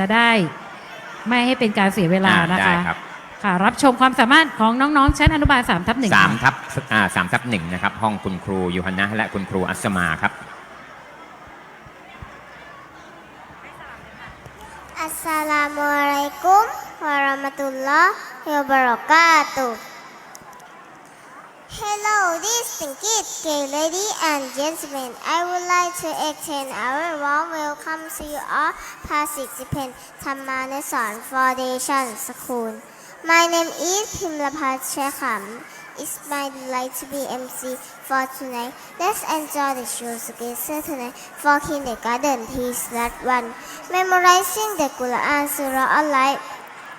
จะได้ไม่ให้เป็นการเสียเวลาอ่านะคะได้ครับค่ะ รับชมความสามารถของน้องๆ ชั้นอนุบาล3ทับหนึ่งสามค่ะทับอ่าสามทับหนึ่งนะครับ ห้องคุณครูยูฮันนะและคุณครูอัสมาครับอัสส ลามุอะลัยกุมวะเราะมะตุลลอฮ์วะบะเราะกาตุฮ์ Hello, distinguished gay lady and gentlemen. I would like to extend our warm welcome to you all participants Thamanuson Foundation School. My name is Himlapat Shekham. It's my delight to be MC for tonight. Let's enjoy the show together tonight for kindergarten Teach that one. Memorizing the Quran Surah online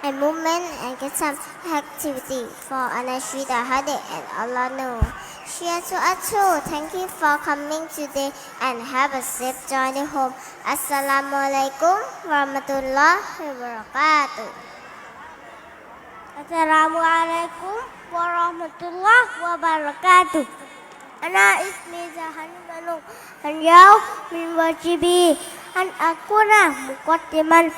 and movement and get some activity for Anashida Hade and Allah know. Share to us too. Thank you for coming today and have a safe journey home. Assalamu alaikum warahmatullahi wabarakatuh. Assalamu alaikum warahmatullahi wabarakatuh. أنا اسمي زهن بنو اليوم من واجبي أن أكون مقدما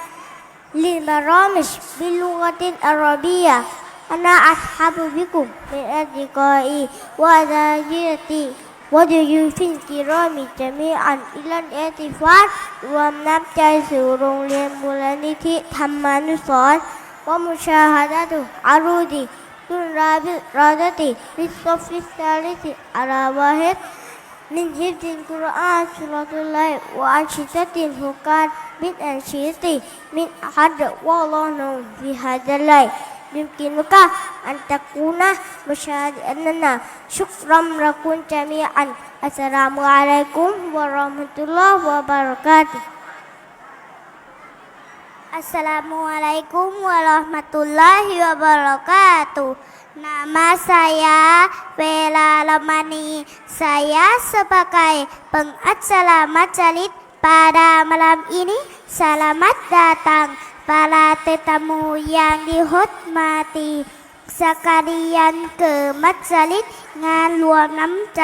للبرامج بلغة عربية أنا أرحب بكم من أصدقائي وأساتذتي وضيوفي الكرام جميعا إلى الاحتفال ونبتعد رونين مولانيتي ثمان صوت ومشاهدة عروضي تنرابط رادتي للصف الثالث على واحد من حفظ القرآن سورة الله وأنشطة الفقار بالأنشطة من أحد والله في هذا الليل يمكنك أن تكون مشاهدا شكرا لكم جميعا السلام عليكم ورحمة الله وبركاته Assalamualaikum warahmatullahi wabarakatuh. Nama saya Bella Lamani. Saya sebagai pengacara majalit pada malam ini. Selamat datang para tetamu yang dihormati. Sekalian ke majalit งานรวมน้ำใจ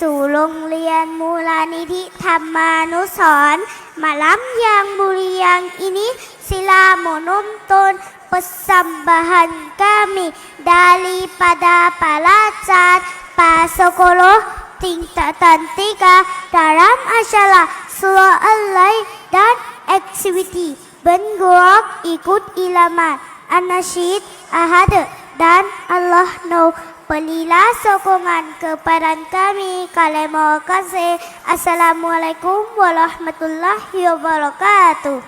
สู่โรงเรียนมูลนิธิธรรมานุสรณ์มาล้ำยังบุรียังอินิศิลาโมนมตนpersembahan kami dari pada para cat Pasokolo tingkatan tiga dalam acara Allah dan aktiviti Benggurok ikut ilama Anasyid Ahad dan Allah No Berilah sokongan kepada kami. Terima kasih. Assalamualaikum warahmatullahi wabarakatuh.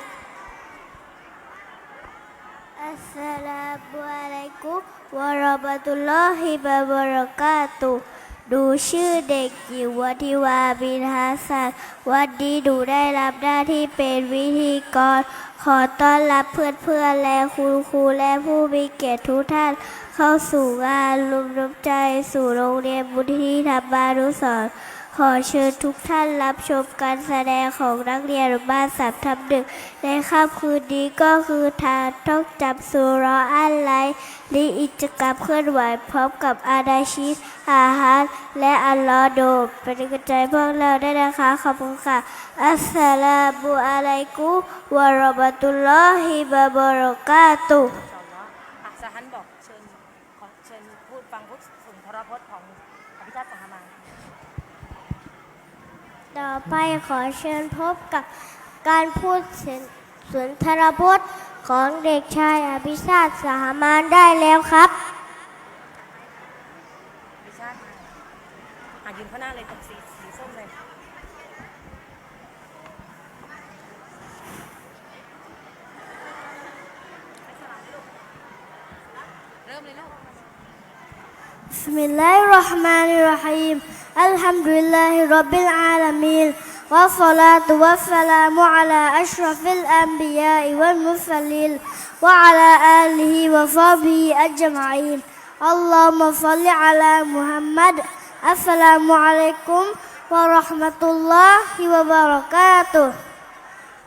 Assalamualaikum warahmatullahi wabarakatuh ดูชื่อเด็กหญิงวัทิวาบินฮัสซันวันนี้หนูได้รับหน้าที่เป็นวิธีกร ขอต้อนรับเพื่อนๆและคุณครูและผู้มีเกียรติทุกท่าน เข้าสู่งานรวมน้ำใจสู่โรงเรียนบุญที่ธรรมานุสรณ์ขอเชิญทุกท่านรับชมการแสดงของนักเรียนบ้านสามทับหนึ่งในค่ำคืนนี้ก็คือทางต้องจำสุรออันไล ละกิจกรรมเคลื่อนไหวพร้อมกับอาดาชิสอาหารและอัลลอฮ์โดมเป็นกำลังใจพวกเราได้นะคะ ขอบคุณค่ะ อัสสลามุอะลัยกุมวะเราะมะตุลลอฮิวะบะเราะกาตุฮ์อะสหันบอกเชิญขอเชิญพูดฟังพุทธสุนทรพจน์ของอภิชาติสหมานต่อไปขอเชิญพบกับการพูดสุนทรพจน์ ของเด็กชายอภิชาติสหมานได้แล้วครับ อภิชาติมาอ่ะยืนข้างหน้าเลยตรงสีสีส้มเลย เริ่มเลยลูก بسم الله الرحمن الرحيم الحمد لله رب العالمين والصلاة والسلام على أشرف الأنبياء والمرسلين وعلى آله وصحبه أجمعين اللهم صل على محمد السلام عليكم ورحمة الله وبركاته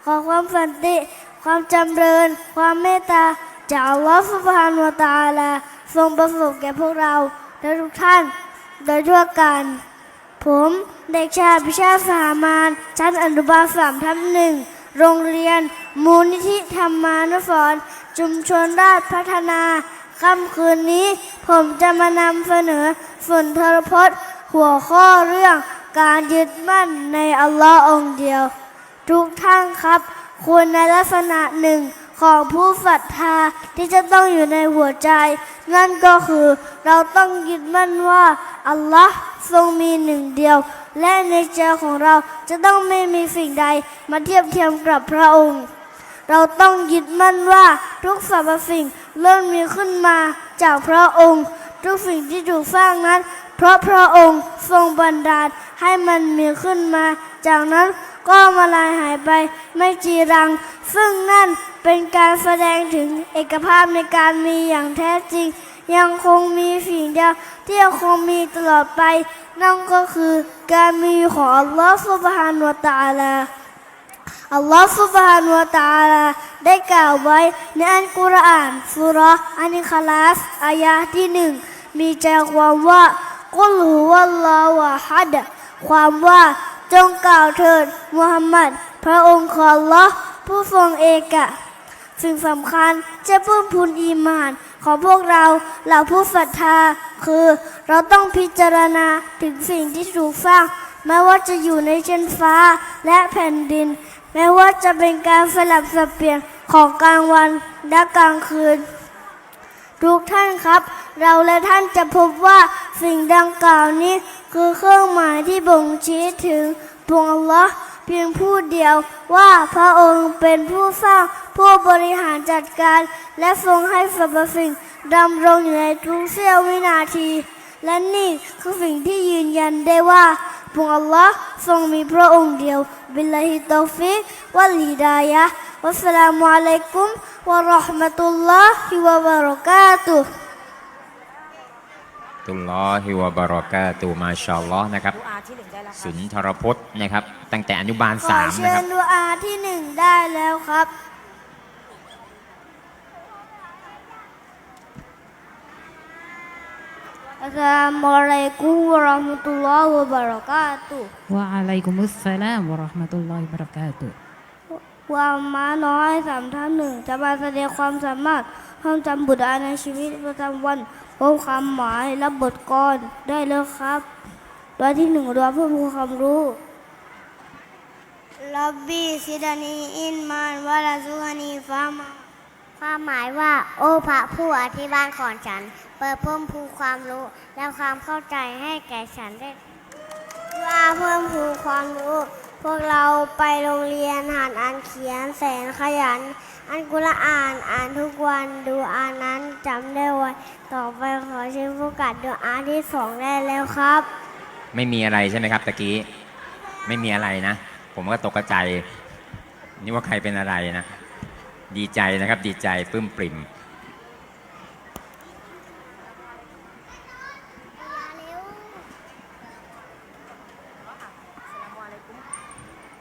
ขอความสันติ ความจำเริญ ความเมตตา จากอัลลอฮฺสุบฮานุวะตะอาลาทรงประสบแก่พวกเรา และทุกท่าน โดยทั่วกัน ผมเด็กชายพิชาสามานชั้นอนุบาลสามทับหนึ่งโรงเรียน มูลนิธิธรรมานุสรณ์ชุมชนราชพัฒนาค่ำคืนนี้ ผมจะมานำเสนอสุนทรพจน์ หัวข้อเรื่องการยึดมั่นในอัลลอฮ์องเดียว ทุกท่านครับคุณในลักษณะหนึ่งของผู้ศรัทธาที่จะต้องอยู่ในหัวใจ นั่นก็คือเราต้องยึดมั่นว่าอัลลอฮ์ ทรงมีหนึ่งเดียว และในใจของเราจะต้องไม่มีสิ่งใดมาเทียบเทียมกับพระองค์ เราต้องยึดมั่นว่าทุกสรรพสิ่งเริ่มมีขึ้นมาจากพระองค์ ทุกสิ่งที่ถูกสร้างนั้น เพราะพระองค์ทรงบันดาลให้มันมีขึ้นมา จากนั้นก็มาลายหายไปไม่จีรัง ซึ่งนั่นเป็นการแสดงถึงเอกภาพในการมีอย่างแท้จริง ยังคงมีสิ่งเดียวที่ยังคงมีตลอดไป นั่นก็คือการมีของอัลลอฮฺสุบฮานุตาลาอัลลอฮฺสุบฮานุตาลาได้กล่าวไว้ในอันกุรอานสุรอันิคลาสอายะที่หนึ่งมีใจความว่ากุลูวัลลาวะฮัดความว่าจงกล่าวเถิดมุฮัมมัดพระองค์ของลอผู้ทรงเอกะ สิ่งสำคัญจะเพิ่มพูนอีมาน ของพวกเราเหล่าผู้ศรัทธาคือ เราต้องพิจารณาถึงสิ่งที่ถูกสร้างไม่ว่าจะอยู่ในชั้นฟ้าและแผ่นดินไม่ว่าจะเป็นการสลับสับเปลี่ยนของกลางวันและกลางคืน ทุกท่านครับ เราและท่านจะพบว่าสิ่งดังกล่าวนี้ คือเครื่องหมายที่บ่งชี้ถึงพระองอัลลอฮ์ เพียงผู้เดียวว่าพระองค์เป็นผู้สร้างผู้บริหารจัดการ และทรงให้สรรพสิ่งดำรงอยู่ในทุกเสี้ยววินาที และนี่คือสิ่งที่ยืนยันได้ว่าพระองค์อัลลอฮ์ทรงมีพระองค์เดียว บิลลาฮิตอฟิกวัลฮิดายะวัสสลามุอะลัยกุมวะราะห์มะตุลลอฮิวะบะเราะกาตุฮ์ ตุลลอฮิวะบารอกาตูมาชาอัลลอฮ์นะครับ ดูอาที่หนึ่งได้แล้วคสุบนทรพจน์นะครับ ตั้งแต่อนุบาลขอสามเชินะครัญบดูอาที่หนึ่งได้แล้วครับ อัสสลามุอะลัยกุมวะเราะห์มะตุลลอฮ์วะบะเราะกาตุฮ์วะอะลัยกุมุสสลามวะราะห์มะตุลลอฮิวบะเราะกาตุฮ์ความม้าน้อยสามท่านหนึ่งจะมาแสดงความสามารถท่องจำบทอ่าในชีวิตประจำวัน พบคำหมายและบทกลอนได้เลยครับตัวที่หนึ่งตัวเพื่อผู้ความรู้ลับบีซิดานีอินมานวะลาซุฮานีฟามาความหมายว่า โอ้พระผู้อธิบายของฉัน เปิดเพิ่มพูนความรู้ และความเข้าใจให้แก่ฉันได้ว่าเพิ่มพูนความรู้ พวกเราไปโรงเรียนหัดอ่านเขียนแสนขยัน อันกุรอานอ่านทุกวันดูอ่านนั้นจำได้ไว้ต่อไปขอเชิญผู้กัดดูอาที่สองได้แล้วครับ ไม่มีอะไรใช่ไหมครับตะกี้ ไม่มีอะไรนะ ผมก็ตกใจ นี่ว่าใครเป็นอะไรนะ ดีใจนะครับดีใจปลื้มปริ่ม สลามุอะลัยกุม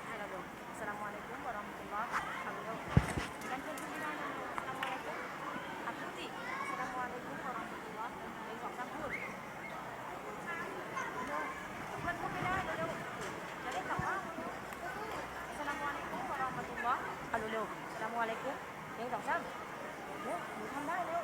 ให้เราดูสลามุอะลัยกุมวะเราะห์มะตุลลอฮ์ทำเร็วกันเพื่อนๆที่ได้นะสลามุอะลัยกุมอะพูดสิสลามุอะลัยกุมวะเราะห์มะตุลลอฮ์หนึ่งสองสามพูดเร็วเพื่อนพูดไม่ได้เร็วๆจะได้กลับบ้านเร็วๆสลามุอะลัยกุมวะเราะห์มะตุลลอฮ์เอาเร็วๆสลามุอะลัยกุมหนึ่งสองสามเร็วหนูทำได้เร็ว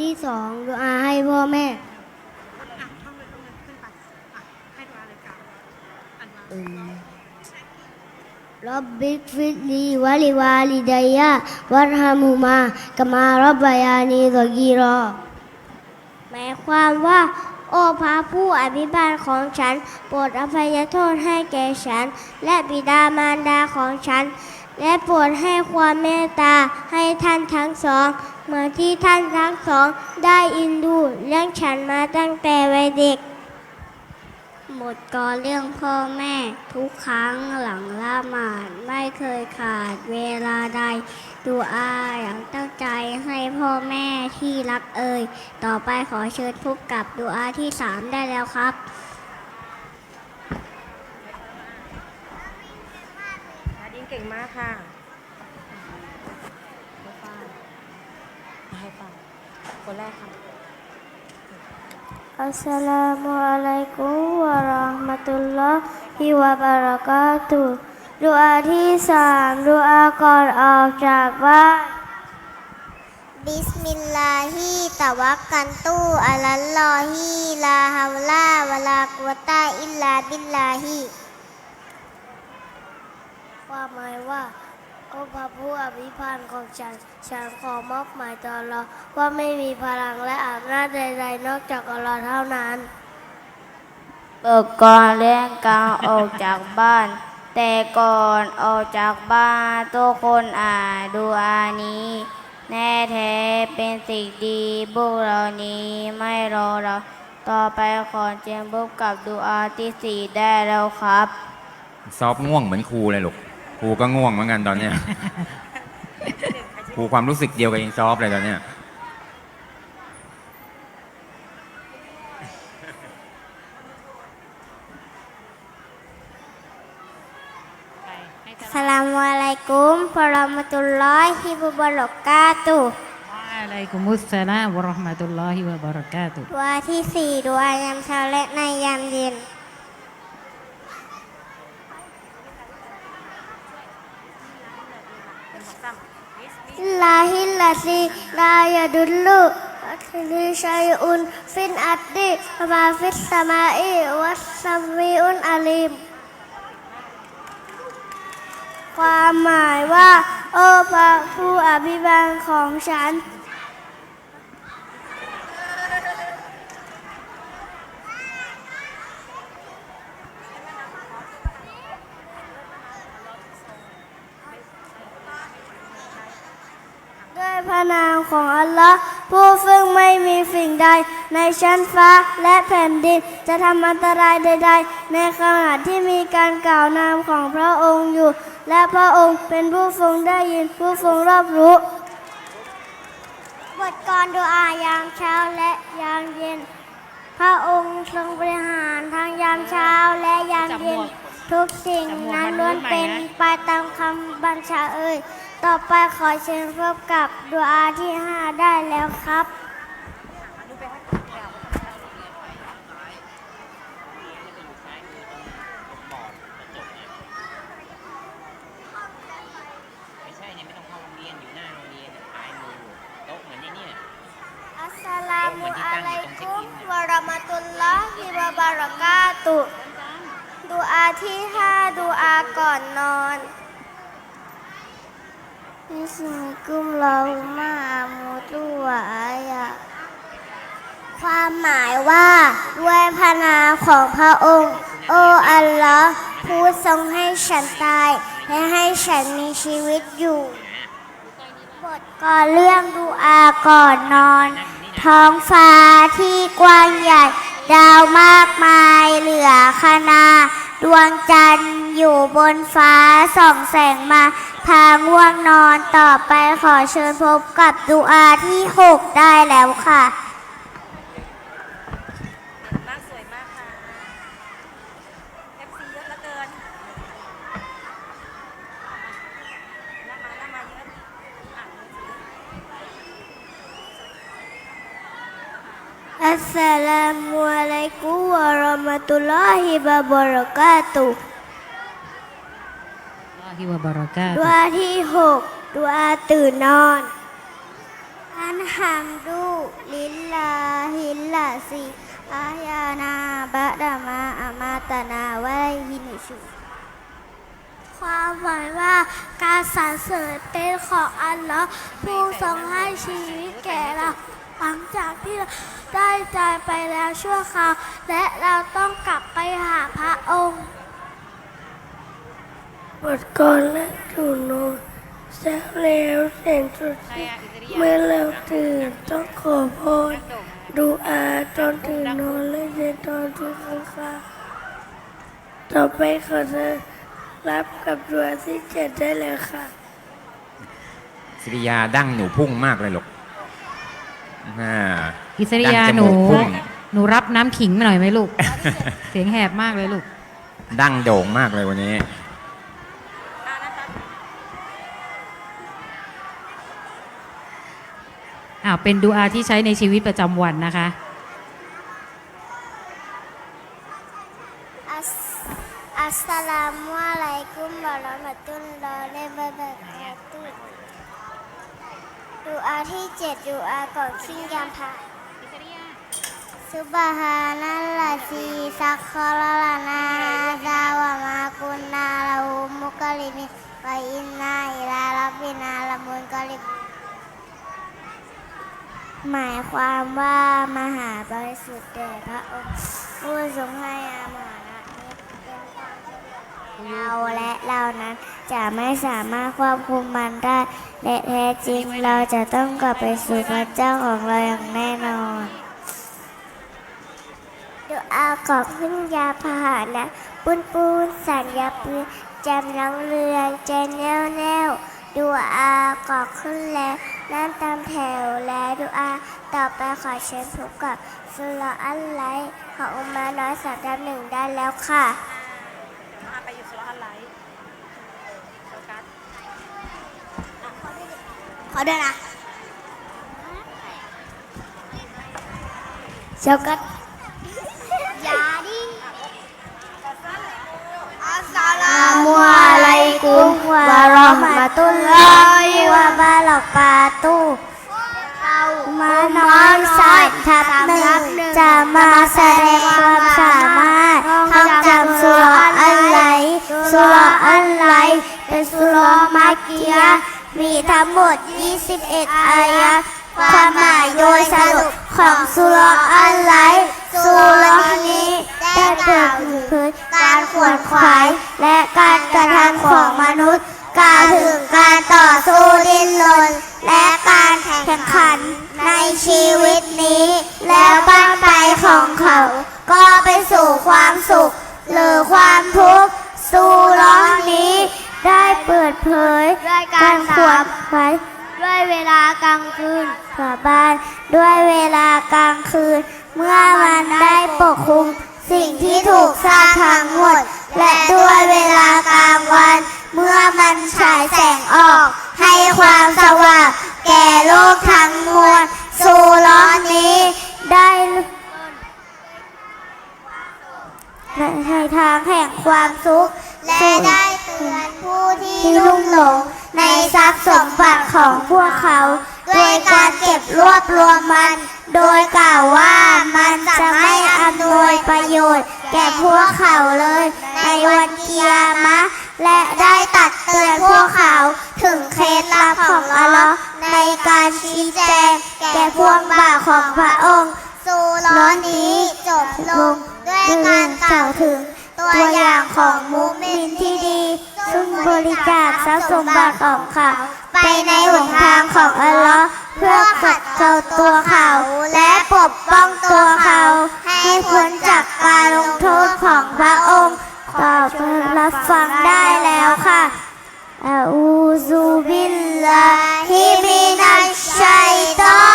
ที่สองดูอาให้พ่อแม่อะท่องเลยท่องเลยขึ้นไปอะให้ตัวอะไรกล่าวอ่านมารับบิกฟิดลีวะลิวาลิดัยยะวัรฮามุมากะมารับบายานีซอกีรอหมายความว่า โอ้พระผู้อภิบาลของฉัน โปรดอภัยโทษให้แก่ฉัน และบิดามารดาของฉัน และโปรดให้ความเมตตาให้ท่านทั้งสอง เหมือนที่ท่านทั้งสองได้อินดูเลี้ยงฉันมาตั้งแต่วัยเด็ก หมดกอเรื่องพ่อแม่ทุกครั้งหลังละหมาดไม่เคยขาดเวลาใดดูอาอย่างตั้งใจให้พ่อแม่ที่รักเอ่ย ต่อไปขอเชิญพบกับดูอาที่สามได้แล้วครับดินเก่งมากค่ะให้ป้า ให้ป้าคนแรกค่ะอัสสลามุอะลัยกุมวะเราะห์มะตุลลอฮิวะบะเราะกาตุฮ์ดูอาที่สามดูอาก่อนออกจากบ้านบิสมิลลาฮิตะวักกันตูอัลลอฮิลาฮาวลาวะลากุวะตาอิลลาบิลลาฮิความหมายว่า โอ้พระผู้อภิบาลของฉัน ฉันขอมอบหมายต่อเราว่าไม่มีพลังและอำนาจใดๆ นอกจากอัลลอฮ์เท่านั้นเบิกก่อนเรื่องการออกจากบ้าน แต่ก่อนออกจากบ้านทุกคนอ่านดูอานี้ แน่แท้เป็นสิ่งดีพวกเรานี้ไม่รอเรา ต่อไปขอเจียมพบกับดูอาที่สี่ได้แล้วครับ ซอฟง่วงเหมือนครูเลยลูก ครูก็ง่วงเหมือนกันตอนเนี้ยครูความรู้สึกเดียวกับอิงซอฟเลยตอนเนี้ยสลามุอะลัยกุมวะเราะมะตุลลอฮิวะบะเราะกาตุฮ์วะอะลัยกุมุสสลามวะเราะห์มะตุลลอฮิวะบะเราะกาตุฮ์ดูอาที่สี่ดูอายามเช้าและในยามเย็นเป็นของซ้ำ สาฮิลาซิลายาดุลลุอัคลิชัยอุนฟินอัดดิมาฟิสสมาอีวัสสมีอุนอาลิมความหมายว่า โอ้พระผู้อภิบาลของฉัน ด้วยพระ นามของอัลลอฮ์ผู้ซึ่งไม่มีสิ่งใด ในชั้นฟ้าและแผ่นดิน จะทำอันตรายใด ๆ ในขณะที่มีการกล่าวนามของพระองค์อยู่ และพระองค์เป็นผู้ทรงได้ยินผู้ทรงรอบรู้ บทกรดูอายามเช้าและยามเย็น พระองค์ทรงบริหารทั้งยามเช้าและยามเย็น ทุกสิ่งนั้นล้วนเป็นไปตามคำบัญชาเอ่ยต่อไปขอเชิญพบกับ ดูอาที่ห้าได้แล้วครับไม่ใช่เนี่ยไม่ต้องเข้าโรงเรียนอยู่หน้าโรงเรียนปลายมือโต๊ะมือนนี่เนี่ยอัสลามุอะลัยกุมวะราะมะตุลลอฮิวะบะเรากาตุดูอาที่ห้าดูอาก่อนนอน บิสมิกุมลอฮุมะอามูตุวะอายะความหมายว่าด้วยพระนามของพระองค์ โอ้อัลลอฮ์ผู้ทรงให้ฉันตาย และให้ฉันมีชีวิตอยู่ บทก่อนเรื่องดูอาก่อนนอน ท้องฟ้าที่กว้างใหญ่ ดาวมากมายเหลือคณา ดวงจันทร์อยู่บนฟ้าส่องแสงมา พาง่วงนอนต่อไปขอเชิญพบกับดูอาที่6ได้แล้วค่ะ มากสวยมากค่ะ FC เยอะเหลือเกินน้ำมาน้ำมาเยอะอ่านหนังสื ออัสสลามุอะลัยกุมวะเราะมะตุลลอฮิวะบะเราะกาตุฮ์ลอฮิวะบะเราะกาตุดูฮ์อาที่หกดูอาตื่นนอนอันฮัมดุลิลลาฮิลลาซิอายานาบะดามาอามาตานาวะไลฮินุชูความหมายว่าการสรรเสริญเป็นของอัลลอฮ์ผู้ทรงให้ชีวิตแก่เรา หลังจากที่ได้ใจไปแล้วชั่วคราว และเราต้องกลับไปหาพระองค์บทก่อนและถูนอนเสร็จแล้วเสร็จสุดเมื่อเราตื่นต้องขอพรดูอาตอนตื่นนอนและในตอนที่ฟื้นฟ้าต่อไปขอเชิญรับกับตัวที่เจ็ดได้เลยค่ะสิริยาดั้งหนูพุ่งมากเลยลูก อ่าอิสริยาดั้งจหนู มูกพุ่ง หนูรับน้ำขิงมาหน่อยไหมลูก เสียงแหบมากเลยลูก ดั้งโด่งมากเลยวันนี้ อ่านะคะอ่าเป็นดูอาที่ใช้ในชีวิตประจำวันนะคะ อัสอัสสลามุอะลัยกุมวะเราะมะตุลลอฮิวะบะเราะกาตุฮ์ ดูอาที่เจ็ดดูอาก่อนขึ้นยามพาซุบฮานัลลาซีซักคอรลานาซาวะมากุนนาลาหูมุกลิมินวะอินนาอิลารับบินาละมุนกลิบหมายความว่ามหาบริสุทธิ์แด่พระองค์ผู้ทรงให้อามานะนี้เป็นความสำ เร็จแก่เราและเรานั้นจะไม่สามารถควบคุมมันได้ และแท้จริงเราจะต้องกลับไปสู่พระเจ้าของเราอย่างแน่นอนดูอาขอบขึ้นยาพาหนะปุนปูนสัญญาปืนแจมน้องเรือนเจนแนวแนวดูอากอบขึ้นแล้วนั่นตามแถวและดูอาต่อไปขอเชิญพบกับสุลอัลไลท์ของอุมาน้อยสัปดาห์หนึ่งได้แล้วค่ะ น้องอาไปอยู่สุรฮันไลท์โฟกัส ขอด้วยนะเจ้ากัดยาดิอัสสลามุอะลัยกุมวะเราะมะตุลลอฮิวะบะเราะกาตุฮ์มาน้อยสัตว์ทับหนึ่งจะมาแสดงความสามารถท่องจำสุรอัลไลท์สุรอัลไลท์เป็นสุรมักกิยะห์ มีทั้งหมด 21 อายะความหมายโดยสรุปของสุรอัลไลสุรนี้ได้เปิดถึงพื้นการขวนขวายและการกระทำของมนุษย์กล่าวถึงการต่อสู้ดิ้นรนและการแข่งขันในชีวิตนี้ แล้วบ้านไปของเขา ก็ไปสู่ความสุข หรือความทุกข์สู่ล้อนี้ ได้เปิดเผยการขวบไว้ด้วยเวลากลางคืนสาบานด้วยเวลากลางคืน เมื่อมันได้ปกคลุมสิ่งที่ถูกสร้างทั้งหมด และด้วยเวลากลางวัน เมื่อมันฉายแสงออก ให้ความสว่างแก่โลกทั้งมวลสู่ล้อนี้ได้ในทางแห่งความสุข และได้เตือน ผู้ที่ลุ่มหลงในทรัพย์สมบัติของพวกเขา โดยการเก็บรวบรวมมัน โดยกล่าวว่ามันจะไม่อำนวยประโยชน์ แก่พวกเขาเลย ในวันเกียามะ และได้ตัดเตือนพวกเขา ถึงเคล็ดลับของอัลลอฮ์ในการชี้แจงแก่พวกบ่าของพระองค์ สู่ล้อนี้จบลงด้วยการกล่าวถึง ตัวอย่างของมูมินที่ดี ซึ่งบริจาคทรัพย์สมบัติของเขา ไปในหนทางของอัลลอฮ์เพื่อขัดเกลาตัวเขา และปกป้องตัวเขา ให้พ้นจากการลงโทษของพระองค์ตอบพื่รับฟังได้แล้วค่ะอาอูซูบิลลาฮิมินัชชัยตอน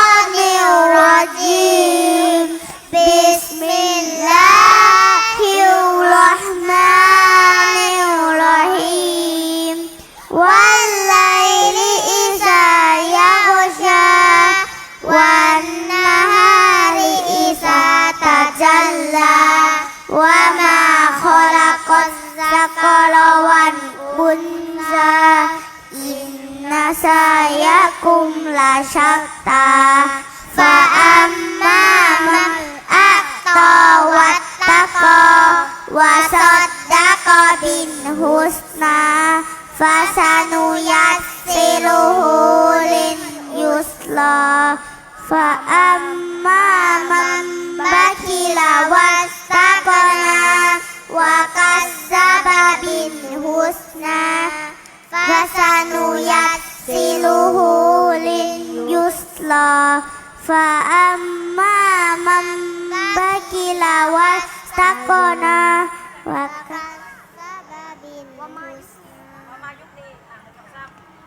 سعيكم لشتى فأما من أعطى واتقى وصدق بالحسنى فسنيسره لليسرى فأما فأما من بكل واستغنى وكذب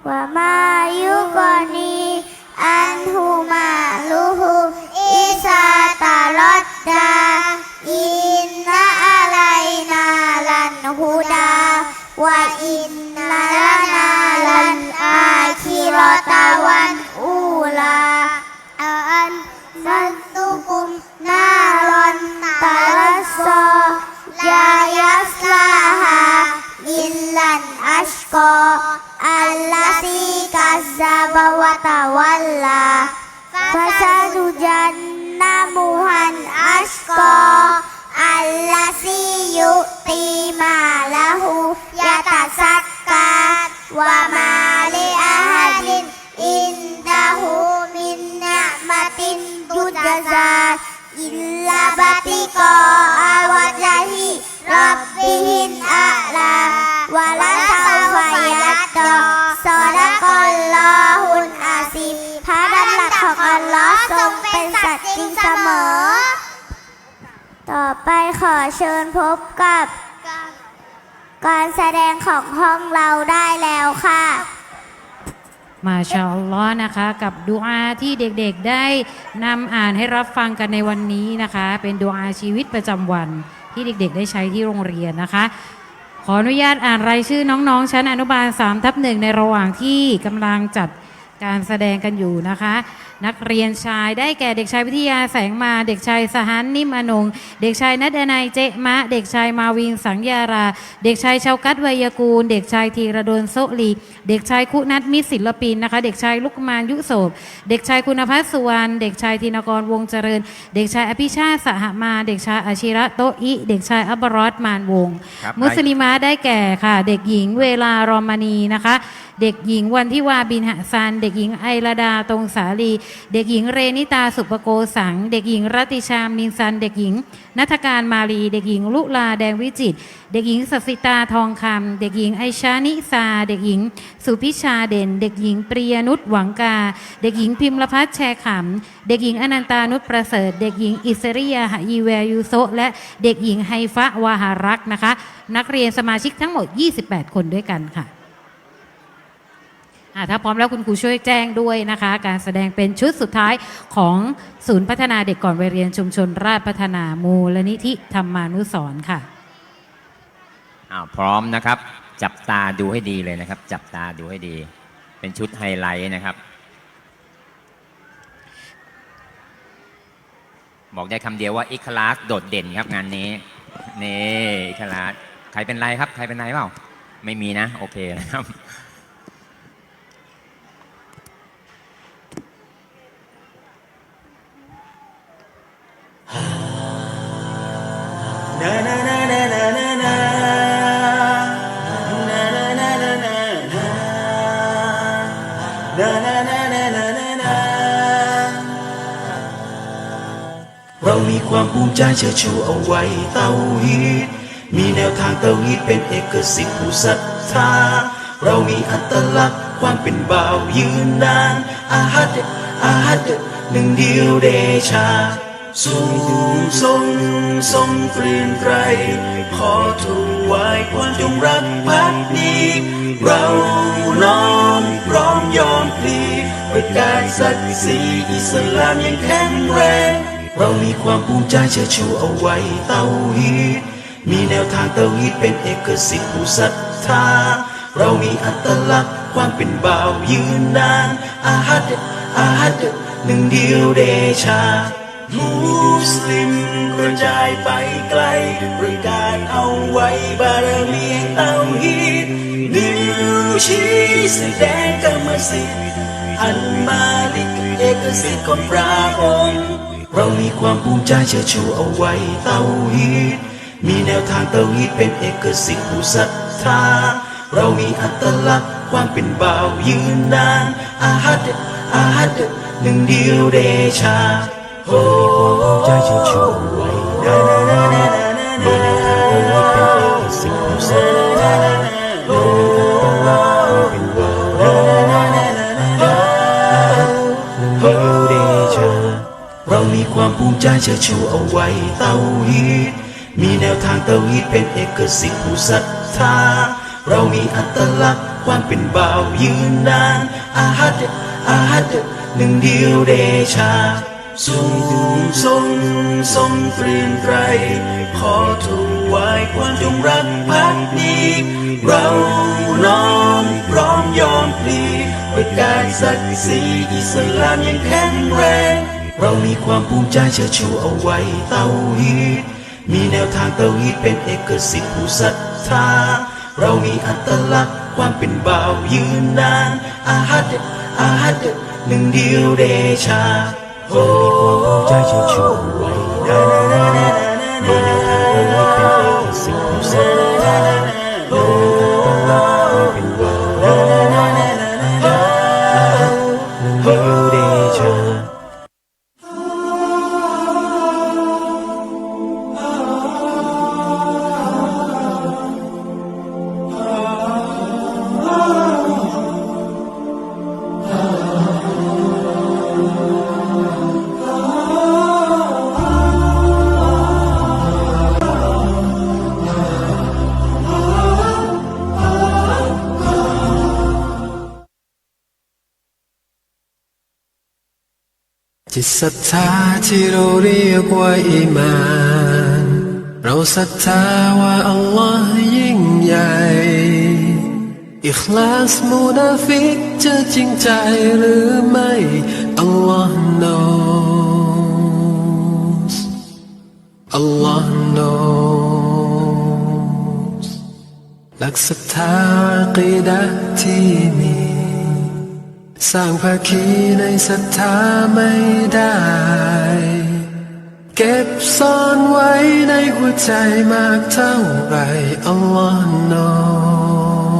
وما يغني عنه ماله إذا تردى إن علينا للهدى وإن لنا للآخرة والأولى ลลา Fasadujannamuhan asko Allasi yu'ti malahu yatasakka Wa ma li ahadin indahu min ni'matin tujza Illa batiko awajahi rabbihin a'la Wala sawfa yadda Sadaqallahul azim พระดำรัสของอัลลอฮ์ทรงเป็นสัตว์จริงเสมอ ต่อไปขอเชิญพบกับการแสดงของห้องเราได้แล้วค่ะ มาชาอัลลอฮ์นะคะกับดูอาที่เด็กๆได้นำอ่านให้รับฟังกันในวันนี้นะคะ เป็นดูอาชีวิตประจำวันที่เด็กๆ ได้ใช้ที่โรงเรียนนะคะ ขออนุญาตอ่านรายชื่อน้องๆ ชั้นอนุบาล3ทับหนึ่งในระหว่างที่กำลังจัดการแสดงกันอยู่นะคะ นักเรียนชายได้แก่เด็กชายวิทยาแสงมา เด็กชายสหันนิ่มอนง เด็กชายนัดนายเจมะ เด็กชายมาวินสังยารา เด็กชายชาวกัตวัยกูล เด็กชายธีระดลโซลี เด็กชายคุณัทมิตรศิลปินนะคะ เด็กชายลุกมานยุโสบเด็กชายคุณพัฒน์สุวรรณ เด็กชายธินกรวงเจริญ เด็กชายอภิชาติสหมา เด็กชายอาชิระโตอิ เด็กชายอับบรอดมานวงศ์ครับมุสลิมาได้แก่ค่ะ เด็กหญิงเวลารอมานีนะคะ เด็กหญิงวันทิวาบินหซัน เด็กหญิงไอระดาตรงสาลีเด็กหญิงเรนิตาสุปโกสัง เด็กหญิงรัติชามินซัน เด็กหญิงนัทการมาลี เด็กหญิงลุลาแดงวิจิต เด็กหญิงสสิตาทองคำเด็กหญิงไอชานิซา เด็กหญิง สุพิชาเด่น เด็กหญิงปริยนุชหวังกา เด็กหญิงพิมพ์พัฒน์แชร์ขำ เด็กหญิงอนันตานุชประเสริฐ เด็กหญิงอิสริยาหยีแวยูโซและเด็กหญิงไฮฟะวาหารักนะคะ นักเรียนสมาชิกทั้งหมด 28 คนด้วยกันค่ะ ถ้าพร้อมแล้วคุณครูช่วยแจ้งด้วยนะคะ การแสดงเป็นชุดสุดท้ายของศูนย์พัฒนาเด็กก่อนวัยเรียนชุมชนราชพัฒนามูลนิธิธรรมานุสรณ์ค่ะอ้าวพร้อมนะครับ จับตาดูให้ดีเลยนะครับ จับตาดูให้ดี เป็นชุดไฮไลท์นะครับ บอกได้คำเดียวว่าอิคลาสโดดเด่นครับงานนี้นี่อิคลาสใครเป็นไรครับ ใครเป็นไรเปล่าไม่มีนะ โอเคนะครับ เรามีความภูมิใจเชิดชูเอาไว้เต้าฮีดมีแนวทางเต้าฮีดเป็นเอกสิทธิ์ผู้ศรัทธาเรามีอัตลักษณ์ความเป็นบ่าวยืนนานอาฮัดอาฮัดหนึ่งเดียวเดชา สูงทรงทรงเกรียงไกรขอถวายความจงรักภักดี เราน้อมพร้อมยอมพลีเพื่อการศักดิ์ศรีอิสลามยังแข็งแรงเรามีความภูมิใจเชิดชูเอาไว้เต้าฮีดมีแนวทางเต้าฮีดเป็นเอกสิทธิ์ผู้ศรัทธา เรามีอัตลักษณ์ความเป็นบ่าวยืนนานอาฮัดอาฮัดหนึ่งเดียวเดชา มุสลิมกระจายไปไกลประกาศเอาไว้บารมีแห่งเต้าฮีดนิ้วชี้แสดงกรรมสิทธิ์อันมาลิกเอกสิทธิ์ของพระองค์เรามีความภูมิใจเชิดชูเอาไว้เต้าฮีดมีแนวทางเต้าฮีดเป็นเอกสิทธิ์ผู้ศรัทธาเรามีอัตลักษณ์ความเป็นบ่าวยืนนานอาฮัดอาฮัดหนึ่งเดียวเดชา โอ้ใจชูชูไว้นานานานานามีแนวทางเต้าฮีดเป็นเอกสิทธิ์ผู้ศรัทธาเรามีอัตลักษณ์ความเป็นบ่าวยืนนานอาฮัดหนึ่งเดียวเดชาเรามีความภูมิใจเชิดชูเอาไว้เต้าฮีดมีแนวทางเต้าฮีดเป็นเอกสิทธิ์ผู้ศรัทธาเรามีอัตลักษณ์ความเป็นบ่าวยืนนานอาฮัดอาฮัดหนึ่งเดียวเดชา สูงทรงทรงเกรียงไกรขอถวายความจงรักภักดีเราน้อมพร้อมยอมพลีเพื่อการศักดิ์ศรีอิสลามยังแข็งแรง เรามีความภูมิใจเชิดชูเอาไว้เตาฮีดมีแนวทางเตาฮีดเป็นเอกสิทธิ์ผู้ศรัทธาเรามีอัตลักษณ์ความเป็นบ่าวยืนนานอาฮัดอาฮัดหนึ่งเดียวเดชา เรามีความภูมิ จิตศรัทธาที่เราเรียกว่าอีมาน เราศรัทธาว่าอัลลอฮ์ยิ่งใหญ่ อิคลาสมูนาฟิกจะจริงใจหรือไม่ อัลลอฮ์ knows อัลลอฮ์ knows หลักศรัทธาอากีดะที่มี สร้างภาคีในศรัทธาไม่ได้ เก็บซ่อนไว้ในหัวใจมากเท่าไรอัลลอฮ์ knows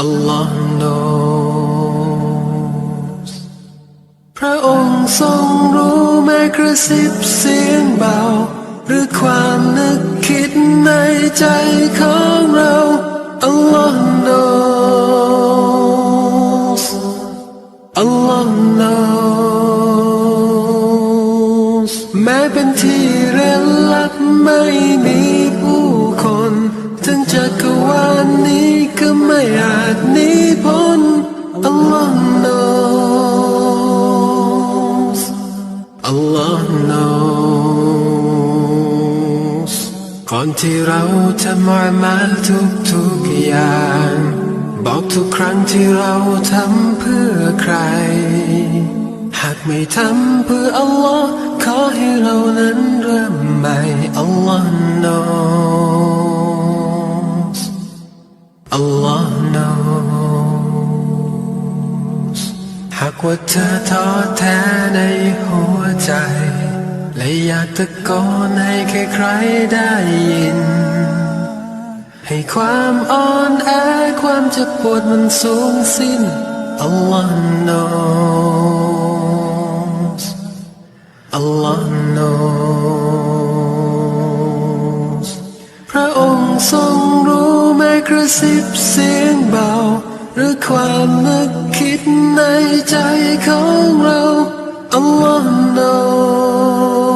อัลลอฮ์ knows พระองค์ทรงรู้แม้กระซิบเสียงเบา หรือความนึกคิดในใจของเราอัลลอฮ์ knows อัลลอฮ์ knows แม้เป็นที่เร้นลับไม่มีผู้คน ถึงจักรวาลนี้ก็ไม่อาจหนีพ้นอัลลอฮ์ knows อัลลอฮ์ knows ก่อนที่เราจะมามาทุกทุกๆอย่าง บอกทุกครั้งที่เราทำเพื่อใคร หากไม่ทำเพื่ออัลลอฮ์ขอให้เรานั้นเริ่มใหม่อัลลอฮ์ knows อัลลอฮ์ knows หากว่าเธอท้อแท้ในหัวใจ และอยากตะโกนให้ใครๆได้ยิน ให้ความอ่อนแอความเจ็บปวดมันสูญสิ้น Allah knows Allah knows พระองค์ทรงรู้แม้กระซิบเสียงเบา หรือความนึกคิดในใจของเรา Allah knows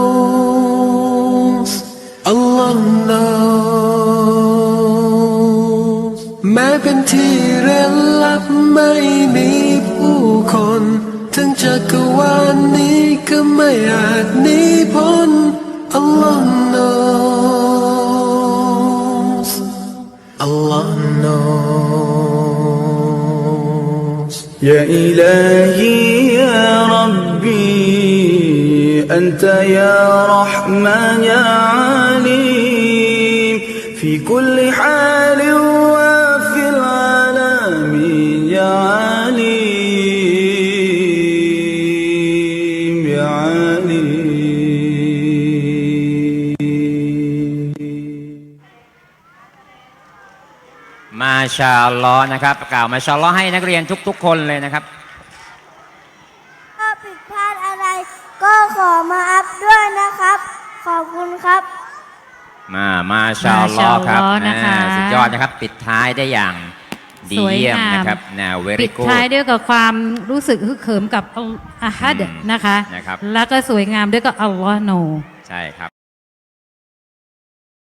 นที่เร้นลับไม่มีผู้คน ถึงจักรวาลนี้ก็ไม่อาจหนีพ้น Allah knows Allah knows يا إلهي يا ربي أنت يا رحمن يا عليم في كل حال ชาอัลลอฮ์นะครับกล่าวมาชาอัลลอฮ์ให้นักเรียนทุก ๆ คนเลยนะครับ ถ้าผิดพลาดอะไร ก็ขอมาอัพด้วยนะครับ ขอบคุณครับ มามาชาอัลลอฮ์ครับมาชาอัลลอฮ์นะคะ อ่าสุดยอดนะครับ ปิดท้ายได้อย่างดีสวยเยี่ยมงามนะครับนะเวปิริดโก้ท้ายด้วยกับความรู้สึกฮึกเหิมกับอัลอาฮัดอืมนะคะ นะครับ แล้วก็สวยงามด้วยกับอัลลอฮ์โน ใช่ครับ